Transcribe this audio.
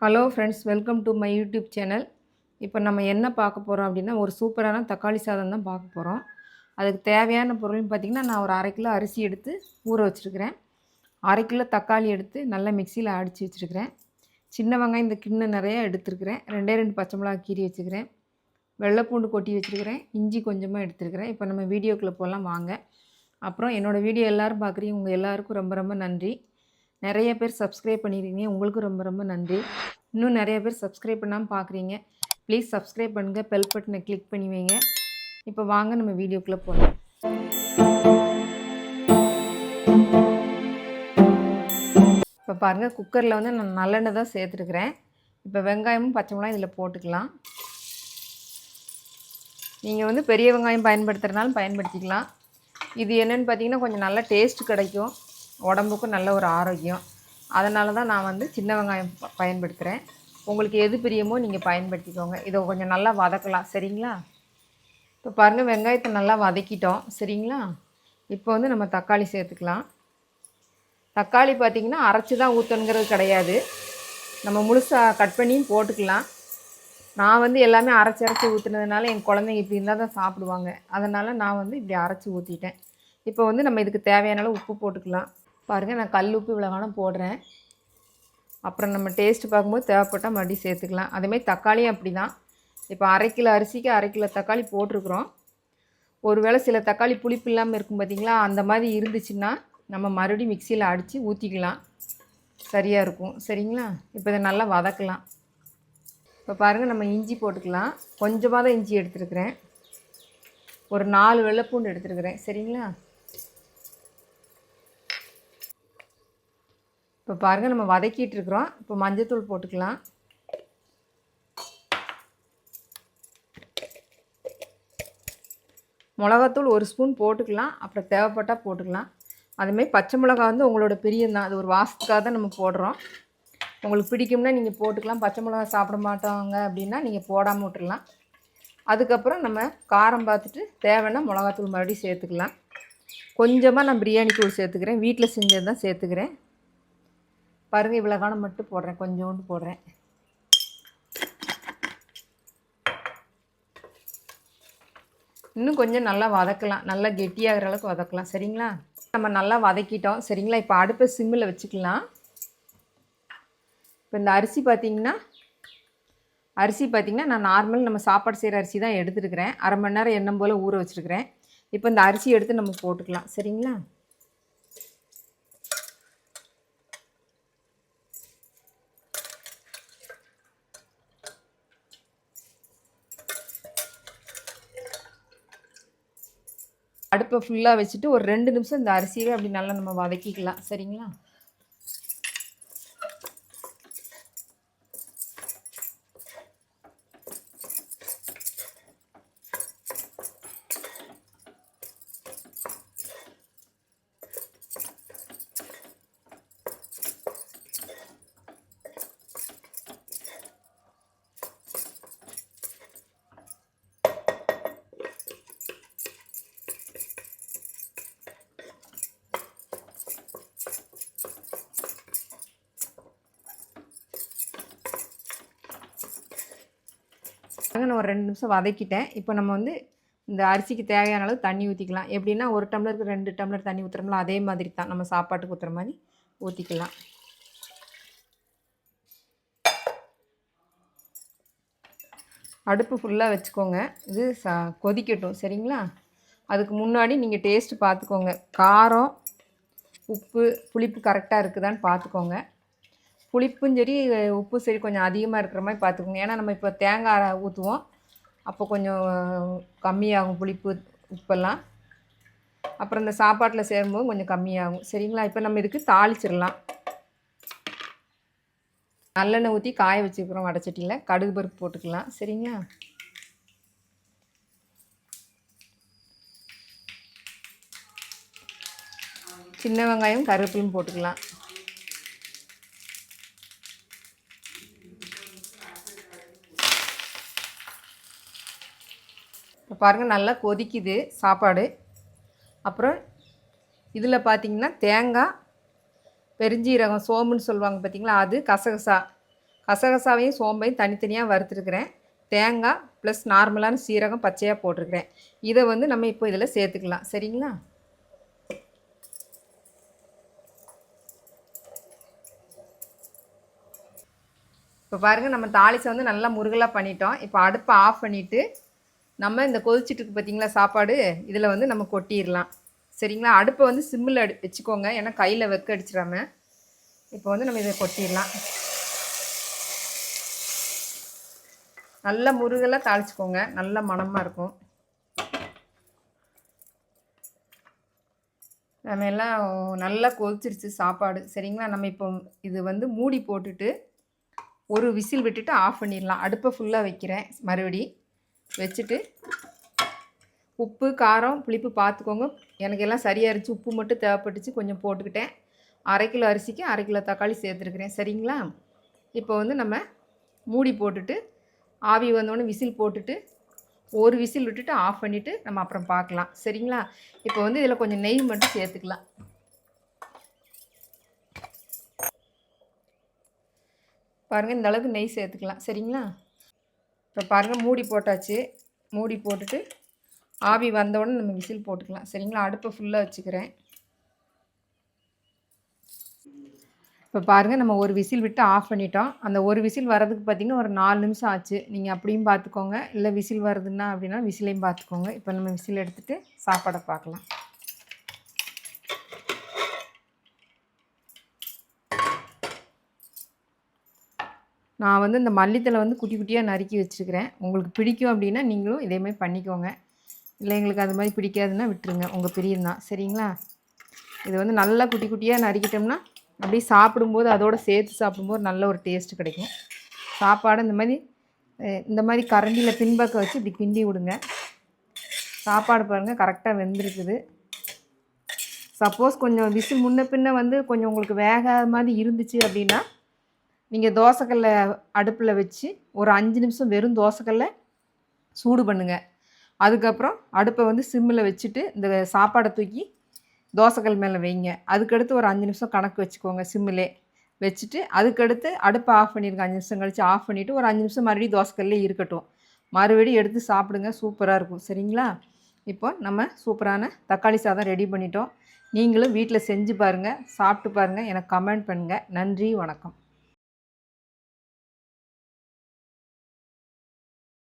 Hello friends welcome to my YouTube channel இப்போ நம்ம என்ன பார்க்க போகிறோம் அப்படின்னா ஒரு சூப்பரான தக்காளி சாதம் தான் பார்க்க போகிறோம் அதுக்கு தேவையான பொருள்னு பார்த்திங்கன்னா நான் ஒரு அரை கிலோ அரிசி எடுத்து ஊற வச்சுருக்கிறேன். அரை கிலோ தக்காளி எடுத்து நல்லா மிக்சியில் அடித்து வச்சுருக்கிறேன். சின்ன வெங்காயம் இந்த கிண்ணம் நிறையா எடுத்துருக்கிறேன். ரெண்டே ரெண்டு பச்சை மிளகா கீறி வச்சுக்கிறேன் வெள்ளைப்பூண்டு கொட்டி வச்சுருக்கிறேன். இஞ்சி கொஞ்சமாக எடுத்துருக்கிறேன். இப்போ நம்ம வீடியோக்குள்ளே போகலாம் வாங்க. அப்புறம் என்னோடய வீடியோ எல்லோரும் பார்க்குறீங்க. உங்கள் எல்லாருக்கும் ரொம்ப ரொம்ப நன்றி. நிறைய பேர் சப்ஸ்கிரைப் பண்ணியிருக்கீங்க உங்களுக்கும் ரொம்ப ரொம்ப நன்றி. இன்னும் நிறைய பேர் சப்ஸ்கிரைப் பண்ணாமல் பார்க்குறீங்க ப்ளீஸ் சப்ஸ்கிரைப் பண்ணுங்கள் பெல் பட்டனை கிளிக் பண்ணி வைங்க. இப்போ வாங்க நம்ம வீடியோக்குள்ளே போகலாம் இப்போ பாருங்கள் குக்கரில் வந்து நான் நல்லெண்ணெய் தான் சேர்த்துருக்குறேன். இப்போ வெங்காயமும் பச்சை மிளகாய் இதில் போட்டுக்கலாம். நீங்கள் வந்து பெரிய வெங்காயம் பயன்படுத்துகிறனாலும் பயன்படுத்திக்கலாம். இது என்னென்னு பார்த்தீங்கன்னா கொஞ்சம் நல்ல டேஸ்ட் கிடைக்கும். உடம்புக்கும் நல்ல ஒரு ஆரோக்கியம். அதனால தான் நான் வந்து சின்ன வெங்காயம் ப- பயன்படுத்துகிறேன் உங்களுக்கு எது பிரியமோ நீங்கள் பயன்படுத்திக்கோங்க. இதை கொஞ்சம் நல்லா வதக்கலாம். சரிங்களா? இப்போ பாருங்கள் வெங்காயத்தை நல்லா வதக்கிட்டோம். சரிங்களா? இப்போ வந்து நம்ம தக்காளி சேர்த்துக்கலாம். தக்காளி பார்த்திங்கன்னா அரைச்சி தான் ஊற்றணுங்கிறது கிடையாது. நம்ம முழுசாக கட் பண்ணியும் போட்டுக்கலாம். நான் வந்து எல்லாமே அரைச்சி அரைச்சி ஊற்றுனதுனால என் குழந்தைங்க இப்படி இருந்தால் தான் சாப்பிடுவாங்க. அதனால் நான் வந்து இப்படி அரைச்சி ஊற்றிட்டேன் இப்போ வந்து நம்ம இதுக்கு தேவையான அளவு உப்பு போட்டுக்கலாம். பாருங்கள் நான் கல் உப்பு இவ்வளோ போடுறேன். அப்புறம் நம்ம டேஸ்ட்டு பார்க்கும்போது தேவைப்பட்டால் மறுபடியும் சேர்த்துக்கலாம். அதேமாதிரி தக்காளியும் அப்படி தான் இப்போ அரை கிலோ அரிசிக்கு அரை கிலோ தக்காளி போட்டிருக்குறோம். ஒருவேளை சில தக்காளி புளிப்பு இல்லாமல் இருக்கும் பார்த்தீங்களா அந்த மாதிரி இருந்துச்சுன்னா நம்ம மறுபடியும் மிக்சியில் அடித்து ஊற்றிக்கலாம் சரியாக இருக்கும். சரிங்களா? இப்போ இதை நல்லா வதக்கலாம். இப்போ பாருங்கள் நம்ம இஞ்சி போட்டுக்கலாம். கொஞ்சமாக தான் இஞ்சி எடுத்துருக்குறேன். ஒரு நாலு வெள்ளைப்பூண்டு எடுத்துருக்குறேன். சரிங்களா? இப்போ பாருங்கள் நம்ம வதக்கிட்டு இருக்கிறோம். இப்போ மஞ்சத்தூள் போட்டுக்கலாம். மிளகாத்தூள் ஒரு ஸ்பூன் போட்டுக்கலாம். அப்புறம் தேவைப்பட்டால் போட்டுக்கலாம். அதுமாரி பச்சை மிளகா வந்து உங்களோட பிரியம் தான். அது ஒரு வாசத்துக்காக தான் நம்ம போடுறோம். உங்களுக்கு பிடிக்கும்னா நீங்கள் போட்டுக்கலாம். பச்சை மிளகா சாப்பிட மாட்டாங்க அப்படின்னா நீங்கள் போடாமல் விட்டுக்கலாம் அதுக்கப்புறம் நம்ம காரம் பார்த்துட்டு தேவைன்னா மிளகாத்தூள் மறுபடியும் சேர்த்துக்கலாம். கொஞ்சமாக நான் பிரியாணி தூள் சேர்த்துக்கிறேன். வீட்டில் செஞ்சது தான் சேர்த்துக்கிறேன். பாருங்கள் இவ்வளோ காலம் மட்டும் போடுறேன் கொஞ்சோண்டு போடுறேன். இன்னும் கொஞ்சம் நல்லா வதக்கலாம் நல்லா கெட்டியாகிற அளவுக்கு வதக்கலாம். சரிங்களா? நம்ம நல்லா வதக்கிட்டோம். சரிங்களா? இப்போ அடுப்பை சிம்மில் வச்சுக்கலாம். இப்போ இந்த அரிசி பார்த்திங்கன்னா அரிசி பார்த்திங்கன்னா நான் நார்மல் நம்ம சாப்பாடு செய்கிற அரிசி தான் எடுத்துருக்கிறேன். அரை மணி நேரம் எண்ணம் போல் ஊற வச்சுருக்கிறேன். இப்போ இந்த அரிசி எடுத்து நம்ம போட்டுக்கலாம். சரிங்களா? அடுப்பை ஃபுல்லாக வச்சுட்டு ஒரு ரெண்டு நிமிஷம் இந்த அரிசியவே அப்படி நல்லா நம்ம வதக்கிக்கலாம். சரிங்களா? ஒரு ரெண்டு நிமிஷம் வதக்கிட்டேன். இப்போ நம்ம வந்து இந்த அரிசிக்கு தேவையான அளவு தண்ணி ஊற்றிக்கலாம் எப்படின்னா ஒரு டம்ளருக்கு ரெண்டு டம்ளர் தண்ணி ஊற்றுறோம்ல அதே மாதிரி தான். நம்ம சாப்பாட்டுக்கு ஊற்றுற மாதிரி ஊற்றிக்கலாம் அடுப்பு ஃபுல்லாக வச்சுக்கோங்க. இது ச கொதிக்கட்டும். சரிங்களா? அதுக்கு முன்னாடி நீங்கள் டேஸ்ட்டு பார்த்துக்கோங்க காரம் உப்பு புளிப்பு கரெக்டாக இருக்குதான்னு பார்த்துக்கோங்க புளிப்பும் சரி உப்பும் சரி கொஞ்சம் அதிகமாக இருக்கிற மாதிரி பார்த்துக்கோங்க ஏன்னா நம்ம இப்போ தேங்காய் ஊற்றுவோம் அப்போ கொஞ்சம் கம்மியாகும் புளிப்பு உப்பெல்லாம். அப்புறம் இந்த சாப்பாட்டில் சேரும்போது கொஞ்சம் கம்மியாகும். சரிங்களா? இப்போ நம்ம இதுக்கு தாளிச்சிடலாம். நல்லெண்ணெய் ஊற்றி காய வச்சுக்கிறோம் வடச்சட்டியில். கடுகு பருப்பு போட்டுக்கலாம். சரிங்களா? சின்ன வெங்காயம் கருவேப்பிலையும் போட்டுக்கலாம். இப்போ பாருங்கள் நல்லா கொதிக்குது சாப்பாடு. அப்புறம் இதில் பார்த்தீங்கன்னா தேங்காய் பெருஞ்சீரகம் சோம்புன்னு சொல்லுவாங்க பார்த்தீங்களா அது கசகசா. கசகசாவையும் சோம்பையும் தனித்தனியாக வறுத்துருக்குறேன். தேங்காய் ப்ளஸ் நார்மலான சீரகம் பச்சையாக போட்டிருக்கிறேன். இதை வந்து நம்ம இப்போ இதில் சேர்த்துக்கலாம். சரிங்களா? இப்போ பாருங்கள் நம்ம தாளிசை வந்து நல்லா முருகலாக பண்ணிட்டோம். இப்போ அடுப்பை ஆஃப் பண்ணிவிட்டு நம்ம இந்த கொதிச்சிட்டு பார்த்தீங்களா சாப்பாடு? இதில் வந்து நம்ம கொட்டிடலாம். சரிங்களா? அடுப்பை வந்து சிம்மில் அடி வச்சுக்கோங்க. ஏன்னா கையில் வெக்க அடிச்சிடாம. இப்போ வந்து நம்ம இதை கொட்டிடலாம். நல்லா முருகெல்லாம் தாளிச்சிக்கோங்க. நல்ல மணமாக இருக்கும். நம்ம எல்லாம் நல்லா கொதிச்சிருச்சு சாப்பாடு. சரிங்களா? நம்ம இப்போ இது வந்து மூடி போட்டுட்டு ஒரு விசில் விட்டுட்டு ஆஃப் பண்ணிடலாம். அடுப்பை ஃபுல்லாக வைக்கிறேன். மறுபடி. வச்சுட்டு உப்பு காரம் புளிப்பு பார்த்துக்கோங்க எனக்கு எல்லாம் சரியாக இருந்துச்சு. உப்பு மட்டும் தேவைப்பட்டுச்சு. கொஞ்சம் போட்டுக்கிட்டேன். அரை கிலோ அரிசிக்கு அரை கிலோ தக்காளி சேர்த்துருக்குறேன். சரிங்களா? இப்போ வந்து நம்ம மூடி போட்டுட்டு ஆவி வந்தோடனே விசில் போட்டுட்டு ஒரு விசில் விட்டுட்டு ஆஃப் பண்ணிவிட்டு நம்ம அப்புறம் பார்க்கலாம். சரிங்களா? இப்போ வந்து இதில் கொஞ்சம் நெய் மட்டும் சேர்த்துக்கலாம். பாருங்கள் இந்த அளவுக்கு நெய் சேர்த்துக்கலாம். சரிங்களா? இப்போ பாருங்கள் மூடி போட்டாச்சு. மூடி போட்டுட்டு ஆவி வந்தவுடனே நம்ம விசில் போட்டுக்கலாம். சரிங்களா? அடுப்பை ஃபுல்லாக வச்சுக்கிறேன். இப்போ பாருங்கள் நம்ம ஒரு விசில் விட்டு ஆஃப் பண்ணிட்டோம். அந்த ஒரு விசில் வரதுக்கு பார்த்திங்கன்னா ஒரு நாலு நிமிஷம் ஆச்சு. நீங்கள் அப்படியும் பார்த்துக்கோங்க. இல்லை விசில் வருதுன்னா அப்படின்னா விசிலையும் பார்த்துக்கோங்க. இப்போ நம்ம விசில் எடுத்துகிட்டு சாப்பாடை பார்க்கலாம். நான் வந்து இந்த மல்லித்தலை வந்து குட்டி குட்டியாக நறுக்கி வச்சுருக்கிறேன். உங்களுக்கு பிடிக்கும் அப்படின்னா நீங்களும் இதேமாதிரி பண்ணிக்கோங்க. இல்லை எங்களுக்கு அது மாதிரி பிடிக்காதுன்னா விட்டுருங்க. உங்கள் பிரியம்தான் சரிங்களா? இது வந்து நல்லா குட்டி குட்டியாக நறுக்கிட்டோம்னா அப்படியே சாப்பிடும்போது அதோடு சேர்த்து சாப்பிடும்போது நல்ல ஒரு டேஸ்ட் கிடைக்கும். சாப்பாடு இந்த மாதிரி இந்த மாதிரி கரண்டியில் பின்பக்க வச்சு இப்படி கிண்டி விடுங்க. சாப்பாடு பாருங்கள் கரெக்டாக வெந்திருக்குது. சப்போஸ் கொஞ்சம் விசில் முன்ன பின்ன வந்து கொஞ்சம் உங்களுக்கு வேகாத மாதிரி இருந்துச்சு அப்படின்னா நீங்கள் தோசைக்கல்ல அடுப்பில் வச்சு ஒரு அஞ்சு நிமிஷம் வெறும் தோசைக்கல்ல சூடு பண்ணுங்கள் அதுக்கப்புறம் அடுப்பை வந்து சிம்மில் வச்சுட்டு இந்த சாப்பாடை தூக்கி தோசைக்கல் மேலே வைங்க. அதுக்கடுத்து ஒரு அஞ்சு நிமிஷம் கணக்கு வச்சுக்கோங்க சிம்மிலே. வச்சுட்டு அதுக்கடுத்து அடுப்பை ஆஃப் பண்ணிடுங்க அஞ்சு நிமிஷம் கழித்து ஆஃப் பண்ணிவிட்டு ஒரு அஞ்சு நிமிஷம் மறுபடியும் தோசைக்கல்லே இருக்கட்டும். மறுபடியும் எடுத்து சாப்பிடுங்க. சூப்பராக இருக்கும். சரிங்களா? இப்போ நம்ம சூப்பரான தக்காளி சாதம் ரெடி பண்ணிட்டோம். நீங்களும் வீட்டில் செஞ்சு பாருங்கள் சாப்பிட்டு பாருங்கள் எனக்கு கமெண்ட் பண்ணுங்கள் நன்றி. வணக்கம்.